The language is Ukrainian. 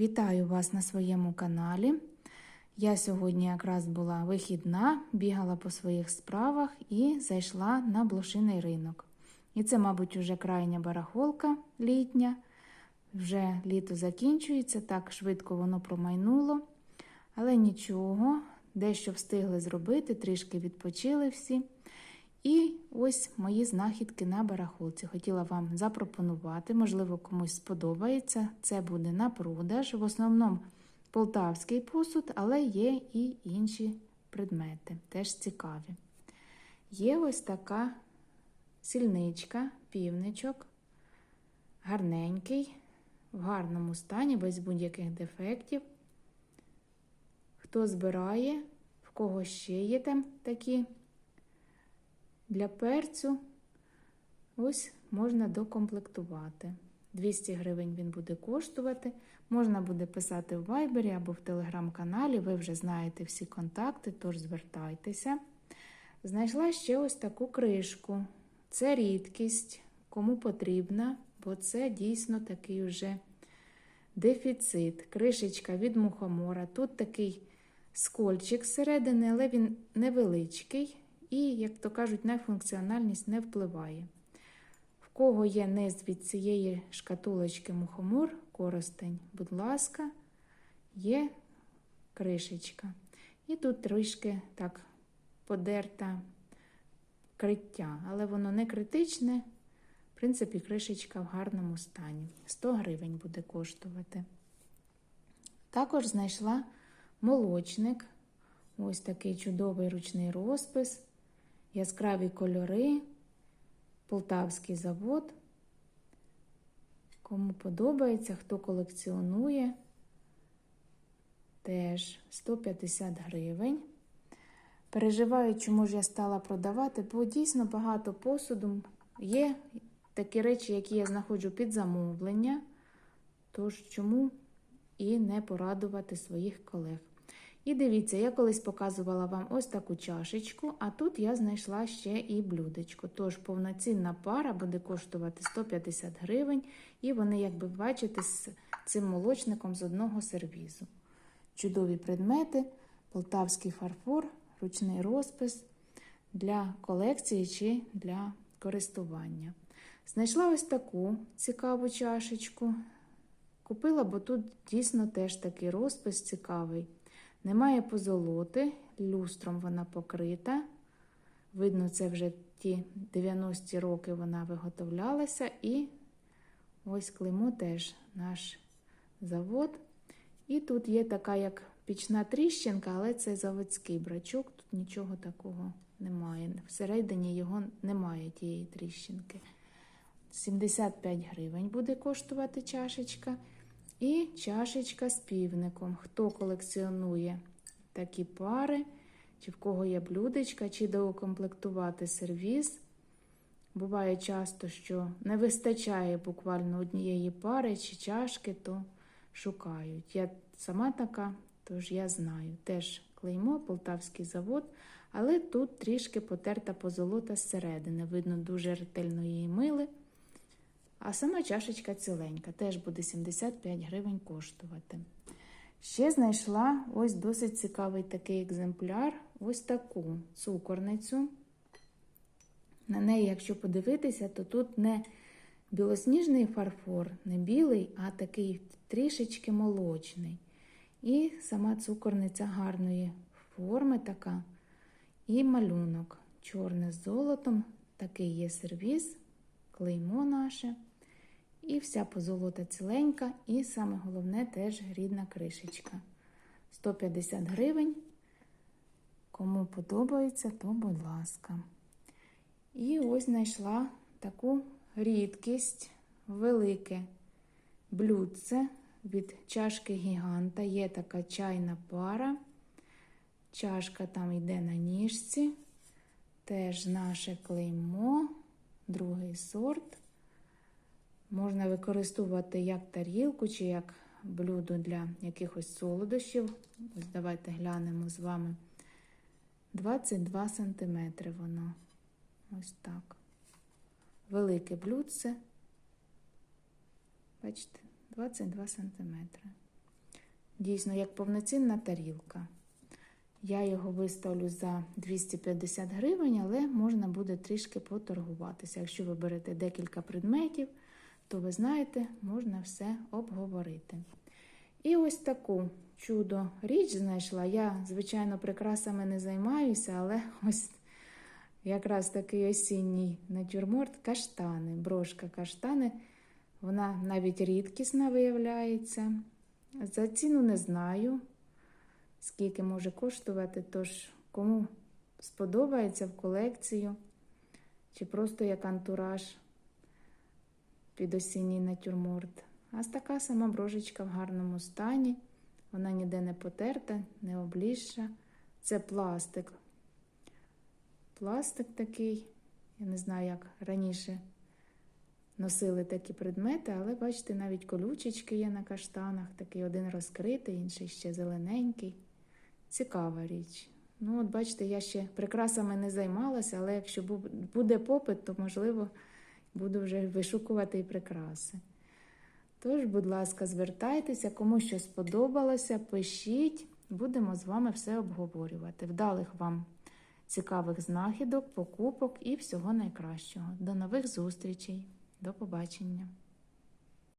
Вітаю вас на своєму каналі. Я сьогодні якраз була вихідна, бігала по своїх справах і зайшла на блошиний ринок. І це, мабуть, уже крайня барахолка літня. Вже літо закінчується, так швидко воно промайнуло. Але нічого, дещо встигли зробити, трішки відпочили всі. І ось мої знахідки на барахолці. Хотіла вам запропонувати, можливо, комусь сподобається. Це буде на продаж. В основному полтавський посуд, але є і інші предмети, теж цікаві. Є ось така сільничка, півничок, гарненький, в гарному стані, без будь-яких дефектів. Хто збирає, в кого ще є там такі для перцю, ось можна докомплектувати. 200 гривень він буде коштувати. Можна буде писати в вайбері або в телеграм-каналі. Ви вже знаєте всі контакти, тож звертайтеся. Знайшла ще ось таку кришку. Це рідкість, кому потрібна, бо це дійсно такий вже дефіцит. Кришечка від мухомора. Тут такий скольчик зсередини, але він невеличкий і, як то кажуть, на функціональність не впливає. В кого є низ від цієї шкатулочки мухомор, коростень, будь ласка, є кришечка. І тут трішки так подерта криття, але воно не критичне. В принципі, кришечка в гарному стані. 100 гривень буде коштувати. Також знайшла молочник. Ось такий чудовий ручний розпис, яскраві кольори, полтавський завод. Кому подобається, хто колекціонує, теж 150 гривень. Переживаю, чому ж я стала продавати, бо дійсно багато посуду. Є такі речі, які я знаходжу під замовлення. Тож, чому і не порадувати своїх колег. І дивіться, я колись показувала вам ось таку чашечку, а тут я знайшла ще і блюдечко. Тож повноцінна пара буде коштувати 150 гривень, і вони, як ви бачите, з цим молочником з одного сервізу. Чудові предмети, полтавський фарфор, ручний розпис для колекції чи для користування. Знайшла ось таку цікаву чашечку. Купила, бо тут дійсно теж такий розпис цікавий. Немає позолоти, люстром вона покрита. Видно, це вже ті 90-ті роки вона виготовлялася. І ось клеймо теж наш завод. І тут є така, як пічна тріщинка, але це заводський брачок, тут нічого такого немає. Всередині його немає тієї тріщинки. 75 гривень буде коштувати чашечка. І чашечка з півником. Хто колекціонує такі пари, чи в кого є блюдечка, чи доукомплектувати сервіз. Буває часто, що не вистачає буквально однієї пари чи чашки, то шукають. Я сама така, тож я знаю. Теж клеймо, полтавський завод, але тут трішки потерта позолота зсередини. Видно, дуже ретельно її мили. А сама чашечка ціленька, теж буде 75 гривень коштувати. Ще знайшла ось досить цікавий такий екземпляр, ось таку цукорницю. На неї, якщо подивитися, то тут не білосніжний фарфор, не білий, а такий трішечки молочний. І сама цукорниця гарної форми така. І малюнок. Чорне з золотом, такий є сервіз, клеймо наше. І вся позолота ціленька, і саме головне теж рідна кришечка. 150 гривень. Кому подобається, то будь ласка. І ось знайшла таку рідкість, велике блюдце від чашки гіганта. Є така чайна пара. Чашка там йде на ніжці. Теж наше клеймо, другий сорт. Можна використовувати як тарілку чи як блюдо для якихось солодощів. Ось давайте глянемо з вами. 22 см воно. Ось так. Велике блюдце. Бачите, 22 см. дійсно як повноцінна тарілка. Я його виставлю за 250 гривень, але можна буде трішки поторгуватися. Якщо ви берете декілька предметів, то ви знаєте, можна все обговорити. І ось таку чудо річ знайшла. Я, звичайно, прикрасами не займаюся, але ось якраз такий осінній натюрморт каштани, брошка каштани. Вона навіть рідкісна виявляється. За ціну не знаю, скільки може коштувати, тож кому сподобається в колекцію, чи просто як антураж під осінній натюрморт. А така сама брошечка в гарному стані. Вона ніде не потерта, не облізша. Це пластик. Пластик такий. Я не знаю, як раніше носили такі предмети, але бачите, навіть колючечки є на каштанах. Такий один розкритий, інший ще зелененький. Цікава річ. Ну, от бачите, я ще прикрасами не займалася, але якщо буде попит, то можливо буду вже вишукувати і прикраси. Тож, будь ласка, звертайтеся, кому що сподобалося, пишіть, будемо з вами все обговорювати. Вдалих вам цікавих знахідок, покупок і всього найкращого. До нових зустрічей. До побачення!